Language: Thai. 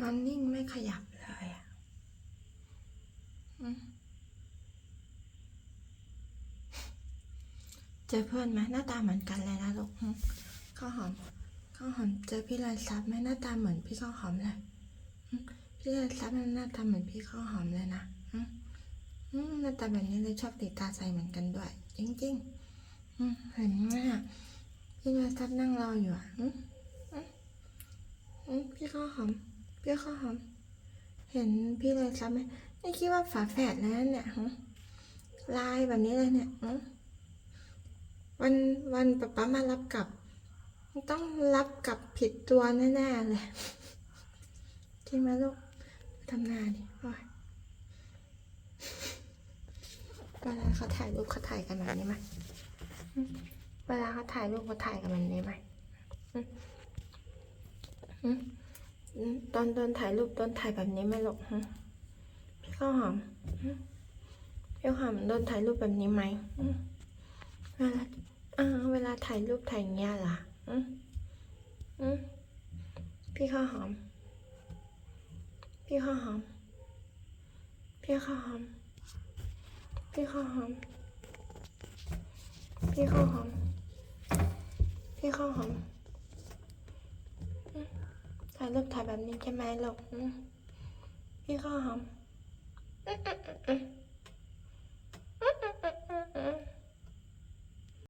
นอนนิ่งไม่ขยับเลยอะเจอเพื่อนไหมหน้าตาเหมือนกันเลยนะลูกข้าวหอมข้าวหอมเจอพี่ลอยซับไหมหน้าตาเหมือนพี่ข้าวหอมเลยพี่ลอยซับมันหน้าตาเหมือนพี่ข้าวหอมเลยนะหน้าตาแบบนี้เลยชอบติดตาใสเหมือนกันด้วย จริงๆอืมเห็นไหมอะพี่ลอยซับนั่งรออยู่อะพี่ข้าวหอม พี่ข้าวหอม เห็นพี่เลยซับไหมนี่คิดว่าฝาแฝดแล้วเนี่ยลายแบบนี้เลยเนี่ยวันวันป๊าป๊ามารับกลับ ต้องรับกลับผิดตัวแน่ๆเลยจริงไหมลูกทำนาดิโอ้ยเวลาเขาถ่ายรูปเขาถ่ายกันแบบนี้ไหมเวลาเขาถ่ายรูปเขาถ่ายกันแบบนี้ไหมอืม ตอนตอนถ่ายรูปตอนถ่ายแบบนี้ไหมหรอกพี่ข้าวหอมพี่ข้าวหอมโดนถ่ายรูปแบบนี้ไหมอืมเวลาอ่าเวลาถ่ายรูปถ่ายเงี้ยเหรออืมอืมพี่ข้าวหอม พี่ข้าวหอม พี่ข้าวหอม พี่ข้าวหอม พี่ข้าวหอม พี่ข้าวหอม ถ่ายรูปถ่ายแบบนี้ใช่ไหมลูกพี่ข้าวหอม